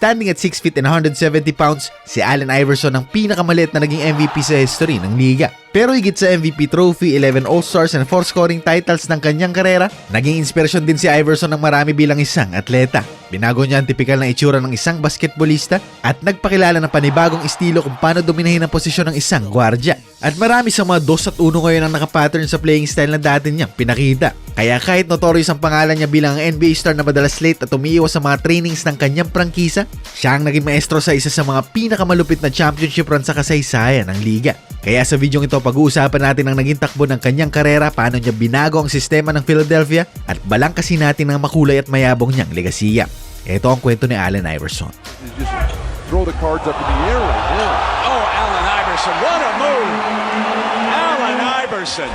Standing at 6 feet and 170 pounds, si Allen Iverson ang pinakamaliit na naging MVP sa history ng liga. Pero higit sa MVP trophy, 11 All-Stars and 4 scoring titles ng kanyang karera, naging inspirasyon din si Iverson ng marami bilang isang atleta. Binago niya ang tipikal na itsura ng isang basketballista at nagpakilala ng panibagong estilo kung paano dominahin ang posisyon ng isang gwardya. At marami sa mga 2 at 1 ngayon ang nakapattern sa playing style na dati niyang pinakita. Kaya kahit notorious ang pangalan niya bilang ang NBA star na madalas late at umiiwas sa mga trainings ng kanyang prangkisa, siya ang naging maestro sa isa sa mga pinakamalupit na championship run sa kasaysayan ng liga. Kaya sa video ito, pag-uusapan natin ang naging takbo ng kanyang karera, paano niya binago ang sistema ng Philadelphia, at balangkasin natin ang makulay at mayabong niyang legasiya. Ito ang kwento ni Allen Iverson. throw the cards up in the air right now. Oh, Allen Iverson, what a move! Allen Iverson.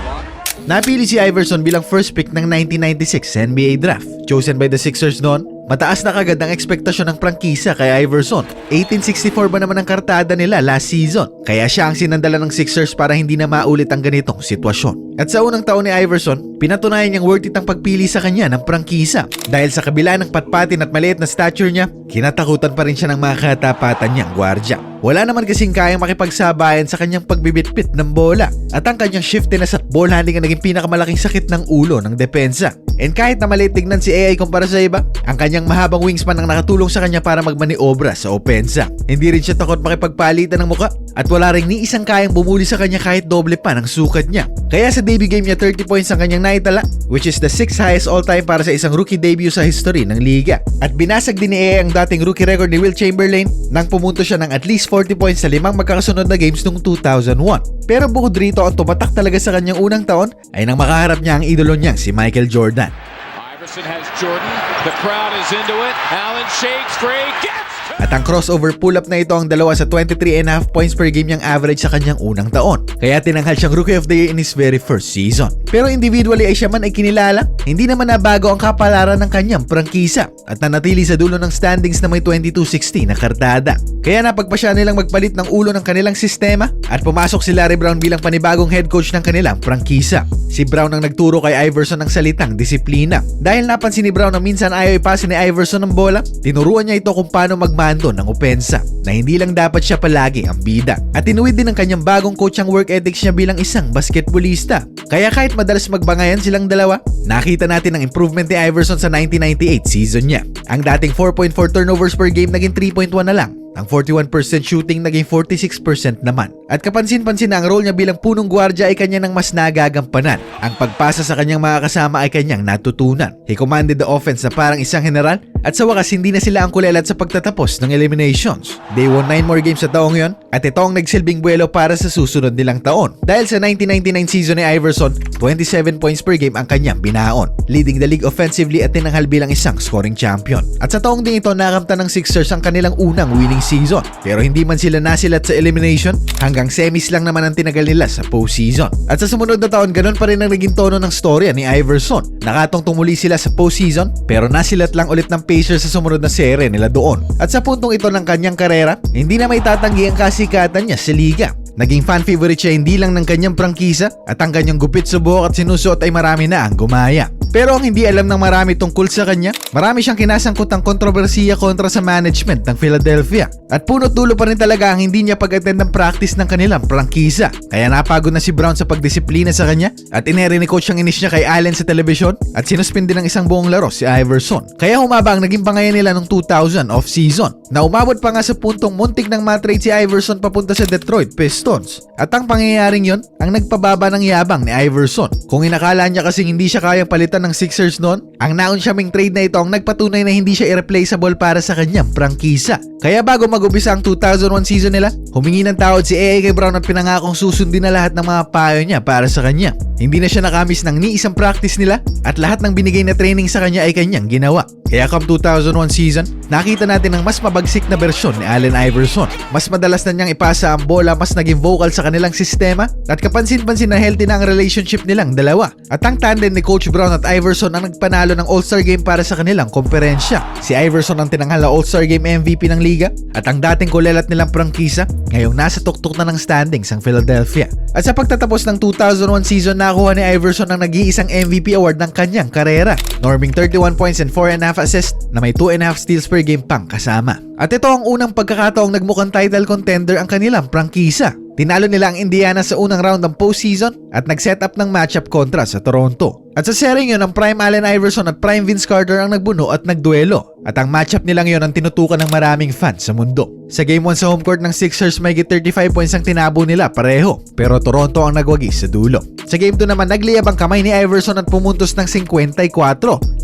Napili si Iverson bilang first pick ng 1996 NBA draft. Chosen by the Sixers noon, mataas na kagad ang ekspektasyon ng prangkisa kay Iverson. 1864 ba naman ang kartada nila last season? Kaya siya ang sinandala ng Sixers para hindi na maulit ang ganitong sitwasyon. At sa unang taon ni Iverson, pinatunayan niyang worth it ang pagpili sa kanya ng prangkisa. Dahil sa kabila ng patpatin at maliit na stature niya, kinatakutan pa rin siya ng mga katapatan niyang gwardya. Wala naman kasing kayang makipagsabayan sa kanyang pagbibitbit ng bola at ang kanyang shiftiness at ball handling ang naging pinakamalaking sakit ng ulo ng depensa. And kahit na maliit tignan si AI kumpara sa iba, ang kanyang mahabang wingspan ang nakatulong sa kanya para magmaniobra sa opensa. Hindi rin siya takot makipagpalitan ng muka at wala rin ni isang kayang bumuli sa kanya kahit doble pa ng sukat niya. Kaya sa debut game niya 30 points ang kanyang naitala which is the 6th highest all time para sa isang rookie debut sa history ng liga. At binasag din ni AI ang dating rookie record ni Will Chamberlain nang pumunto siya ng at least 40 points sa limang magkakasunod na games noong 2001. Pero bukod rito ang tumatak talaga sa kanyang unang taon ay nang makaharap niya ang idolo niyang si Michael Jordan. Iverson has Jordan. The crowd is into it. Allen shakes free. Gets At ang crossover pull-up na ito ang dalawa sa 23.5 points per game niyang average sa kanyang unang taon. Kaya tinanghal siyang Rookie of the Year in his very first season. Pero individually ay siya man ay kinilala, hindi naman nabago ang kapalaran ng kanyang prangkisa at nanatili sa dulo ng standings na may 22-16 na kartada. Kaya napagpasya nilang magpalit ng ulo ng kanilang sistema at pumasok si Larry Brown bilang panibagong head coach ng kanilang prangkisa. Si Brown ang nagturo kay Iverson ng salitang disiplina. Dahil napansin ni Brown na minsan ayaw ipasin ni Iverson ng bola, tinuruan niya ito kung paano magmando ng opensa na hindi lang dapat siya palagi ang bida. At tinuwid din ng kanyang bagong coach ang work ethics niya bilang isang basketballista. Kaya kahit madalas magbangayan silang dalawa, nakita natin ang improvement ni Iverson sa 1998 season niya. Ang dating 4.4 turnovers per game naging 3.1 na lang. Ang 41% shooting naging 46% naman. At kapansin-pansin na ang role niya bilang punong gwardya ay kanya nang mas nagagampanan. Ang pagpasa sa kanyang mga kasama ay kanyang natutunan. He commanded the offense na parang isang general at sa wakas hindi na sila ang kulelat sa pagtatapos ng eliminations. They won 9 more games sa taong yon at ito ang nagsilbing buwelo para sa susunod nilang taon. Dahil sa 1999 season ni Iverson, 27 points per game ang kanyang binaon, leading the league offensively at tinanghal bilang isang scoring champion. At sa taong din ito, nakamta ng Sixers ang kanilang unang winning season. Pero hindi man sila nasilat sa elimination, hanggang semis lang naman ang tinagal nila sa postseason. At sa sumunod na taon, ganun pa rin ang naging tono ng storya ni Iverson. Nakatong tumuli sila sa postseason, pero nasilat lang ulit ng Pacers sa sumunod na sere nila doon. At sa puntong ito ng kanyang karera, hindi na may tatanggi ang kasikatan niya sa liga. Naging fan favorite siya hindi lang ng kanyang prangkisa at ang kanyang gupit sa buhok at sinusuot ay marami na ang gumaya. Pero ang hindi alam ng marami tungkol sa kanya, marami siyang kinasangkot ang kontrobersiya kontra sa management ng Philadelphia. At punot dulo pa rin talaga ang hindi niya pag-attend ng practice ng kanilang prangkisa. Kaya napagod na si Brown sa pagdisiplina sa kanya at ineri ni coach ang inis niya kay Allen sa telebisyon at sinuspindi ng isang buong laro si Iverson. Kaya humaba ang naging pangayan nila noong 2000 off-season na umabot pa nga sa puntong muntik ng matrade si Iverson papunta sa Detroit Pistons. At ang pangyayaring yon ang nagpababa ng yabang ni Iverson. Kung inakala niya kasing hindi siya kayang palitan ng Sixers noon, ang naon siyaming trade na ito ang nagpatunay na hindi siya irreplaceable para sa kanyang prangkisa. Kaya bago mag-umpisa ang 2001 season nila, humingi ng tawad si AA kay Brown at pinangakong susundin na lahat ng mga payo niya para sa kanya. Hindi na siya nakamis ng ni isang practice nila at lahat ng binigay na training sa kanya ay kanyang ginawa. Kaya come 2001 season, nakita natin ang mas mabagsik na bersyon ni Allen Iverson. Mas madalas na niyang ipasa ang bola, mas naging vocal sa kanilang sistema at kapansin-pansin na healthy na ang relationship nilang dalawa. At ang tandem ni Coach Brown at Iverson ang nagpanalo ng All-Star Game para sa kanilang komperensya. Si Iverson ang tinanghal na All-Star Game MVP ng liga at ang dating kulelat nilang prangkisa ngayong nasa tuktok na ng standings ang Philadelphia. At sa pagtatapos ng 2001 season nakuha ni Iverson ang nag-iisang MVP award ng kanyang karera, norming 31 points and 4.5 assists na may 2.5 steals per game pang kasama. At ito ang unang pagkakataong nagmukhang title contender ang kanilang prangkisa. Tinalo nila ang Indiana sa unang round ng postseason at nag-set up ng matchup kontra sa Toronto. At sa sering yun, ang Prime Allen Iverson at Prime Vince Carter ang nagbuno at nagduelo. At ang matchup nilang yun ang tinutukan ng maraming fans sa mundo. Sa Game 1 sa home court ng Sixers, may 35 points ang tinabo nila pareho. Pero Toronto ang nagwagi sa dulo. Sa Game 2 naman, nagliyab ang kamay ni Iverson at pumuntos ng 54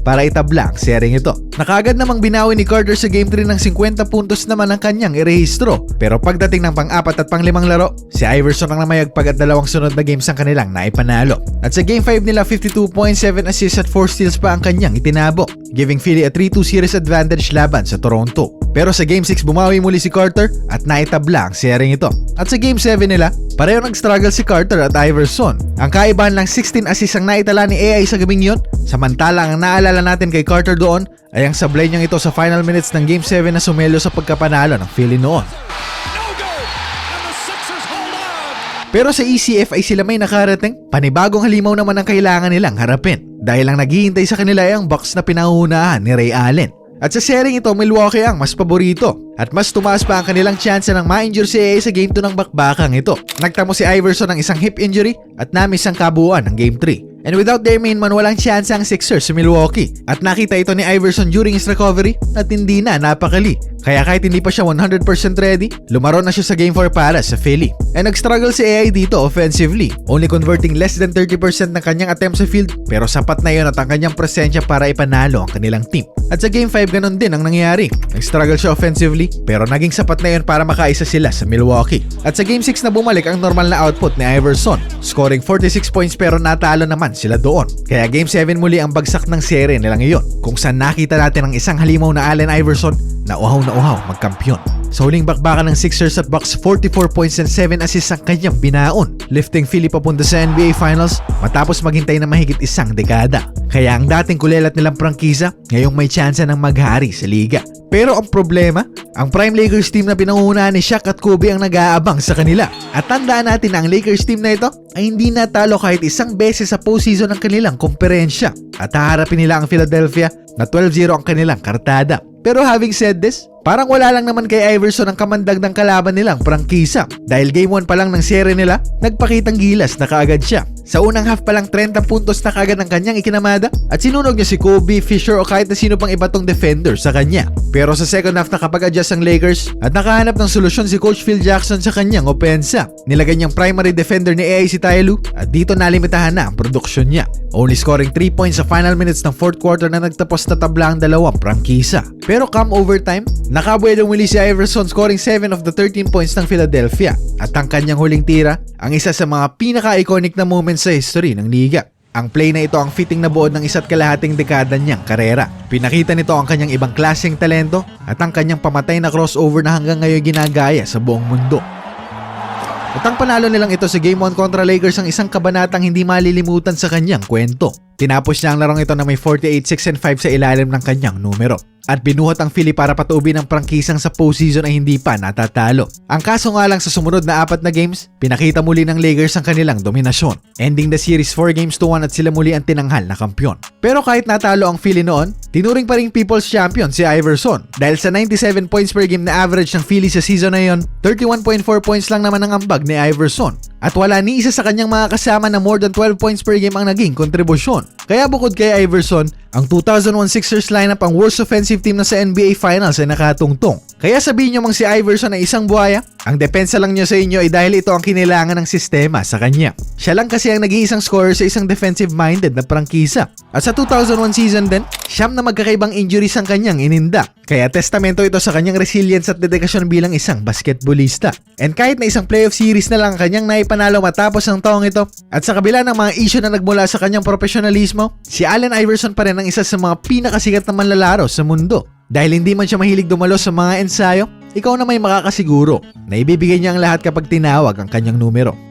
para itabla ang sering ito. Nakagad namang binawi ni Carter sa Game 3 ng 50 puntos naman ang kanyang irehistro. Pero pagdating ng pang-apat at pang-limang laro, si Iverson ang namayagpag at dalawang sunod na games ang kanilang naipanalo. At sa Game 5 nila, 52.7 assists at 4 steals pa ang kanyang itinabo, giving Philly a 3-2 series advantage laban sa Toronto. Pero sa Game 6 bumawi muli si Carter at naitabla ang sering ito. At sa Game 7 nila, pareho nag-struggle si Carter at Iverson. Ang kaibahan lang 16 assists ang naitala ni AI sa gabing yun, samantalang ang naalala natin kay Carter doon ay ang sablay niyang ito sa final minutes ng Game 7 na sumelo sa pagkapanalo ng Philly noon. Pero sa ECF ay sila may nakarating, panibagong halimaw naman ang kailangan nilang harapin. Dahil ang naghihintay sa kanila ay ang box na pinangunahan ni Ray Allen. At sa sering ito, Milwaukee ang mas paborito. At mas tumaas pa ang kanilang tsansa ng ma-injure si AA sa Game 2 ng bakbakang ito. Nagtamo si Iverson ng isang hip injury at namis ang kabuuan ng Game 3. And without their main man, walang chance ang Sixers sa Milwaukee. At nakita ito ni Iverson during his recovery at hindi na napakali. Kaya kahit hindi pa siya 100% ready, lumaro na siya sa Game 4 para sa Philly. And nag-struggle si AI dito offensively, only converting less than 30% ng kanyang attempt sa field pero sapat na yon at ang kanyang presensya para ipanalo ang kanilang team. At sa Game 5 ganun din ang nangyari. Nag-struggle siya offensively pero naging sapat na yon para makaisa sila sa Milwaukee. At sa Game 6 na bumalik ang normal na output ni Iverson, scoring 46 points pero natalo naman sila doon. Kaya Game 7 muli ang bagsak ng serye nila ngayon kung saan nakita natin ang isang halimaw na Allen Iverson na uhaw na uhaw magkampiyon. Sa huling bakbakan ng Sixers at Bucks, 44 points and 7 assists ang kanyang binaon, lifting Philly papunta sa NBA Finals matapos maghintay na mahigit isang dekada. Kaya ang dating kulelat nilang prangkisa, ngayong may tsansa ng maghari sa liga. Pero ang problema, ang Prime Lakers team na pinangunahan ni Shaq at Kobe ang nag-aabang sa kanila. At tandaan natin na ang Lakers team na ito ay hindi natalo kahit isang beses sa postseason ng kanilang komperensya. At haharapin nila ang Philadelphia na 12-0 ang kanilang kartada. Pero having said this, parang wala lang naman kay Iverson ang kamandag ng kalaban nilang prangkisa. Dahil game 1 pa lang ng serye nila, nagpakitang gilas na kaagad siya. Sa unang half pa lang 30 puntos na kaagad ng kanyang ikinamada at sinunog niya si Kobe, Fisher o kahit na sino pang iba tong defender sa kanya. Pero sa second half nakapag-adjust ang Lakers at nakahanap ng solusyon si Coach Phil Jackson sa kanyang opensa. Nilagay niyang primary defender ni AI si Tyloo at dito nalimitahan na ang produksyon niya. Only scoring 3 points sa final minutes ng fourth quarter na nagtapos na tabla ang dalawang prangkisa. Pero come overtime, nakabuelo muli si Iverson scoring 7 of the 13 points ng Philadelphia. At ang kanyang huling tira, ang isa sa mga pinaka-iconic na moments sa history ng liga. Ang play na ito ang fitting na buod ng isa't kalahating dekada niyang karera. Pinakita nito ang kanyang ibang klaseng talento at ang kanyang pamatay na crossover na hanggang ngayon ginagaya sa buong mundo. At ang panalo nilang ito sa Game 1 kontra Lakers ang isang kabanatang hindi malilimutan sa kanyang kwento. Tinapos niya ang larong ito na may 48, 6 and 5 sa ilalim ng kanyang numero. At binuhat ang Philly para patuubin ang prangkisang sa postseason ay hindi pa natatalo. Ang kaso nga lang sa sumunod na apat na games, pinakita muli ng Lakers ang kanilang dominasyon. Ending the series 4 games to 1 at sila muli ang tinanghal na kampyon. Pero kahit natalo ang Philly noon, tinuring pa ring People's Champion si Iverson. Dahil sa 97 points per game na average ng Philly sa season na yon, 31.4 points lang naman ang ambag ni Iverson. At wala ni isa sa kanyang mga kasama na more than 12 points per game ang naging kontribusyon. Kaya bukod kay Iverson, ang 2001 Sixers lineup ang worst offensive team na sa NBA Finals ay nakatungtong. Kaya sabihin nyo mang si Iverson ay isang buhaya, ang depensa lang niya sa inyo ay dahil ito ang kinilangan ng sistema sa kanya. Siya lang kasi ang nag-iisang scorer sa isang defensive-minded na prangkisa. At sa 2001 season din, siyam na magkakaibang injuries ang kanyang ininda. Kaya testamento ito sa kanyang resilience at dedikasyon bilang isang basketballista. And kahit na isang playoff series na lang ang kanyang naipanalo matapos ng taong ito, at sa kabila ng mga issue na nagmula sa kanyang profesionalismo, si Allen Iverson pa rin ang isa sa mga pinakasikat na manlalaro sa mundo. Dahil hindi man siya mahilig dumalo sa mga ensayo, ikaw na may makakasiguro na ibibigay niya ang lahat kapag tinawag ang kanyang numero.